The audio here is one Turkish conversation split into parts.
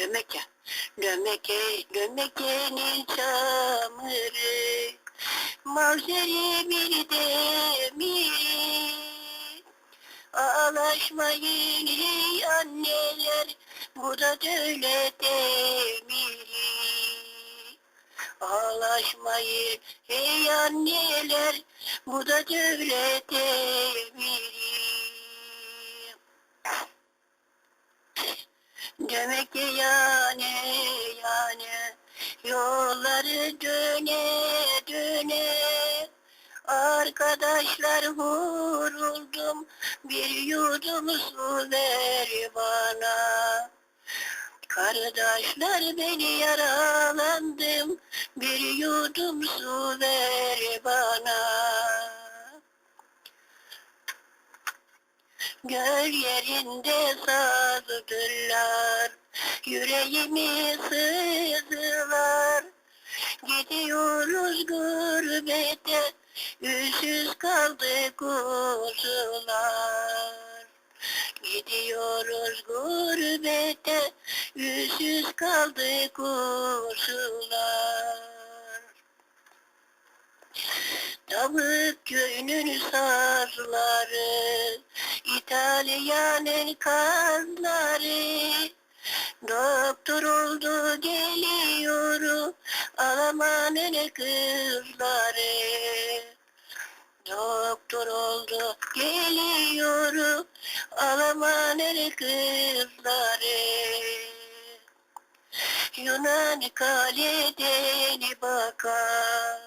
Gömeke. Gömeke, gömekenin çamırı. Mavzeri bir demiri. Ağlaşmayın ey anneler, bu da öyle demiri. Ağlaşmayın ey anneler, bu da öyle demiri. Ki yani yani yolları döne döne Arkadaşlar vuruldum bir yudum su ver bana. Kardeşler beni yaralandım bir yudum su ver bana. Göl yerinde sazdılar, yüreğimi sızdılar. Gidiyoruz gurbete, yüzsüz kaldı kuzular. Gidiyoruz gurbete, yüzsüz kaldı kuzular. Tavuk köyünün sazları, İtalyanın kazları, Doktor oldu geliyor, Almanın kızları. Doktor oldu geliyor, Almanın kızları. Yunan kaleden bakar,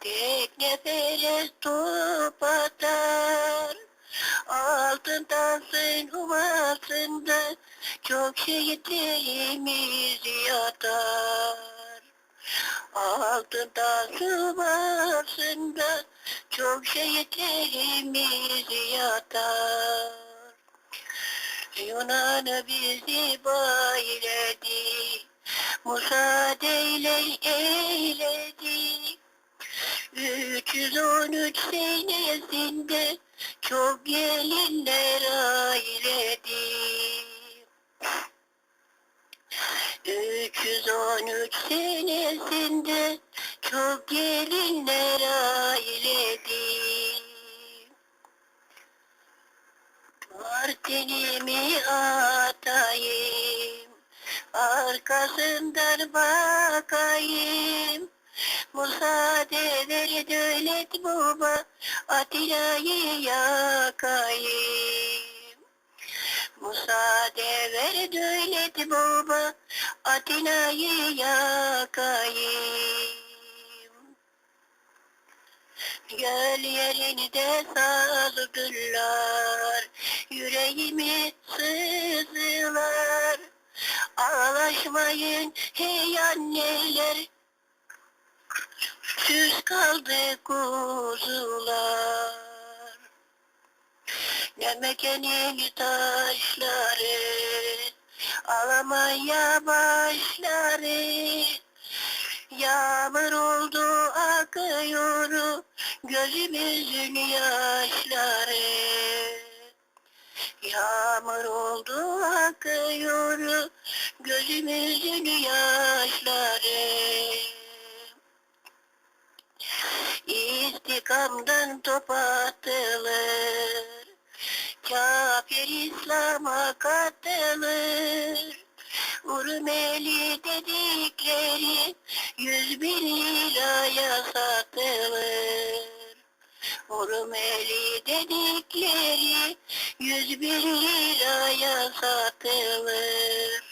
Tekne perest top atar. Altın tansın humasında çok şehitlerimiz yatar. Altın tansın humasında çok şehitlerimiz yatar. Yunan bizi bayledi, müsaadeyle eyledi. 313 senesinde çok gelinler ailedi. 313 senesinde çok gelinler ailedi. Martinimi atayım, arkasından bakayım. Müsaade ver devlet baba, Atilla'yı yakayım. Müsaade ver devlet baba, Atilla'yı yakayım. Göl yerinde sazdılar, yüreğimi sızdılar. Ağlaşmayın hey anneler, Süz kaldı kuzular. Nemekenin taşları, alamaya başları. Yağmur oldu akıyor, gözümüzün yaşları. Yağmur oldu akıyor, gözümüzün yaşları. İstikamdan top atılır, kafir İslam'a katılır. Urmeli dedikleri yüz bin liraya satılır. Urmeli dedikleri yüz bin liraya satılır.